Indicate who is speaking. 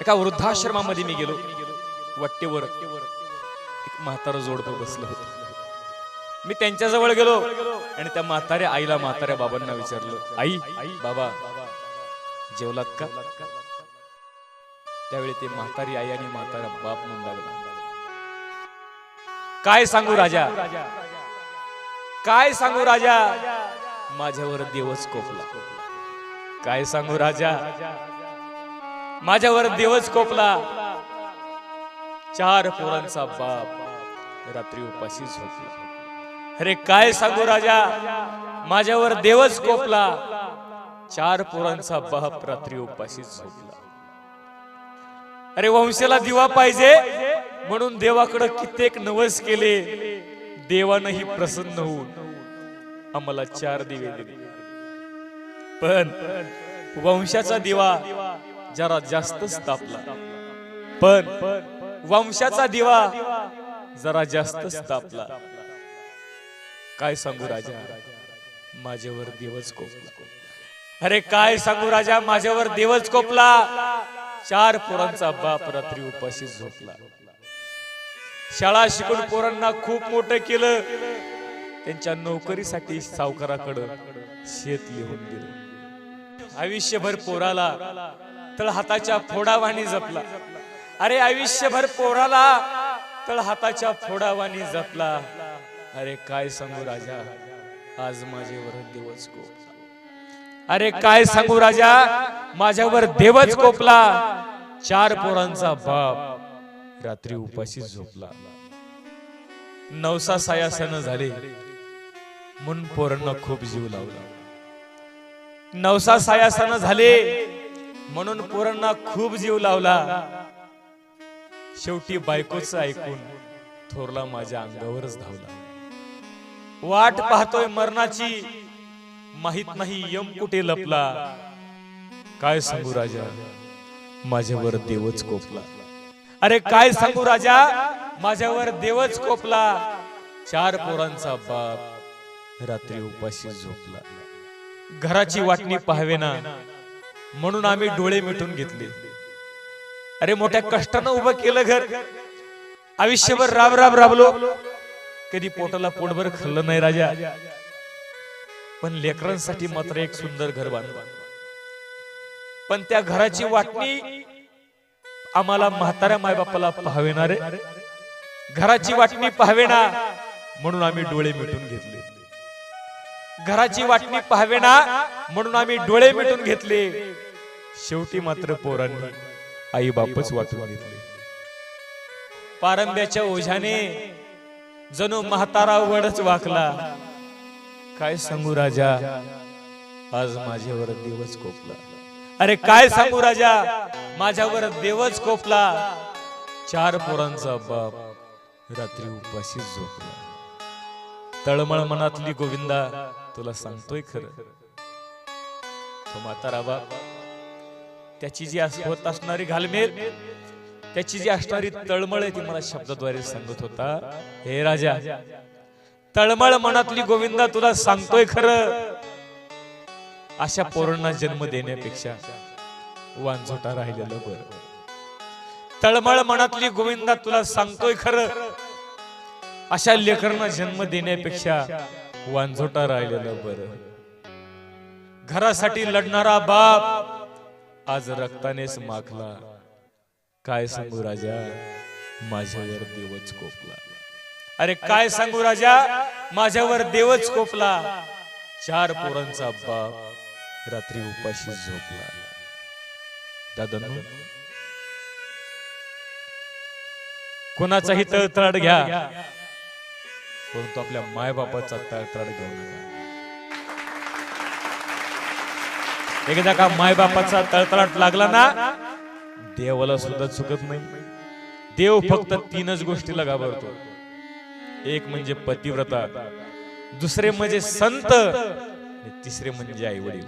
Speaker 1: एका वृद्धाश्रमामध्ये मी गेलो. वट्टेवर एक जोडप जोडपं बसलं होतं. मी त्यांच्याजवळ गेलो आणि त्या म्हाताऱ्या आईला म्हाताऱ्या बाबांना विचारलं आई बाबा जेवलात का? त्यावेळी ते म्हातारी आई आणि म्हातारा बाप म्हणून काय सांगू राजा? काय सांगू राजा? माझ्यावर देवच कोपला. काय सांगू राजा? माझ्यावर देवच कोपला. चार पोरांचा बाप रात्री उपाशी झोपला. अरे काय सांगू राजा? माझ्यावर देवच कोपला. चार पोरांचा बाप रात्री उपाशी झोपला. अरे वंशाला दिवा पाहिजे. म्हणून देवाकडे कित्येक नवस केले. देवानंही प्रसन्न होऊन आम्हाला चार दिवे दिले. पण वंशाचा दिवा जरा जास्तच तापला. पण वंशाचा दिवा जरा जास्तच तापला. काय सांगू राजा? माझ्यावर देवच कोपला. अरे काय सांगू राजा? माझ्यावर देवच कोपला. चार पोरांचा बाप रात्री उपाशी झोपला. शाळा शिकून पोरांना खूप मोठं केलं. त्यांच्या नोकरीसाठी सावकाराकडं शेत लिहून दिलं. आयुष्यभर पोराला तळ हाताच्या फोडावानी जपला. अरे आयुष्यभर पोराला तळ हाताच्या फोडावानी जपला. अरे काय सांगू राजा? आज माझ्यावर दिवस कोपला. अरे काय सांगू राजा? माझ्यावर देवच कोपला. चार पोरांचा बाप रात्री उपाशी झोपला. नवसा सायासन झाले. म्हणून पोरांना खूप जीव लावला. नवसा सायासन झाले. म्हणून पोरांना खूप जीव लावला. शेवटी बायकोच ऐकून थोरला माझ्या अंगावरच धावला. वाट पाहतोय मरणाची. माहीत नाही यम कुठे लपला. काय सांगू राजा? माझ्यावर देवच कोपला. अरे काय सांगू राजा? माझ्यावर देवच कोपला. चार पोरांचा बाप रात्री उपाशी झोपला. घराची वाटणी पाहावेना. म्हणून आम्ही डोळे मिटून घेतले. अरे मोठ्या कष्टानं उभं केलं घर. आयुष्यभर राब राब राबलो. कधी पोटाला पोटभर खाल्लं नाही राजा. पण लेकरांसाठी मात्र एक सुंदर घर बांधलं. पण त्या घराची वाटणी आम्हाला म्हाताऱ्या मायबापाला पाहावेणारे घराची वाटणी पाहावेना म्हणून आम्ही डोळे मिटून घेतले. घराची वाटणी पाहावेना म्हणून आम्ही डोळे मिटून घेतले. शेवटी मात्र पोरांनी आई बापच वाटून घेतले. पारंब्याच्या ओझ्याने जणू म्हातारा वडच वाकला. काय सांगू राजा? आज माझ्यावर देवच कोपला. अरे काय सांगू राजा? माझ्यावर देवच कोपला. चार पोरांचा बाप रात्री उपाशी झोपला. तळमळ मनातली गोविंदा तुला सांगतोय खरं. तो म्हातारा बाप त्याची जी अस- होत असणारी घालमेल त्याची जी असणारी तळमळ आहे ती मला शब्दाद्वारे सांगत होता. हे राजा तळमळ मनातली गोविंदा तुला सांगतोय खरं. अशा पोरांना जन्म देण्यापेक्षा वांझोटा राहिलेलं बरं. तळमळ मनातली गोविंदा तुला सांगतोय खरं. अशा लेकरांना जन्म देण्यापेक्षा वांझोटा राहिलेलं बरं. घरासाठी लढणारा बाप आज रक्तानेच माखला. काय सांगू राजा? माझ्यावर देवच कोपला. अरे काय सांगू राजा? माझ्यावर देवच कोपला. चार पोरांचा बाप रात्री उपाशी झोपला. दादांनो कोणाचाही तळतळाट घ्या. परंतु आपल्या मायबापाचा तळतळाट घेऊ नका. एकदा का मायबापाचा तळतळाट लागला ना देवाला सुद्धा चुकत नाही. देव फक्त तीनच गोष्टीला घाबरतो. एक म्हणजे पतिव्रता दुसरे म्हणजे संत तिसरे म्हणजे आई वडील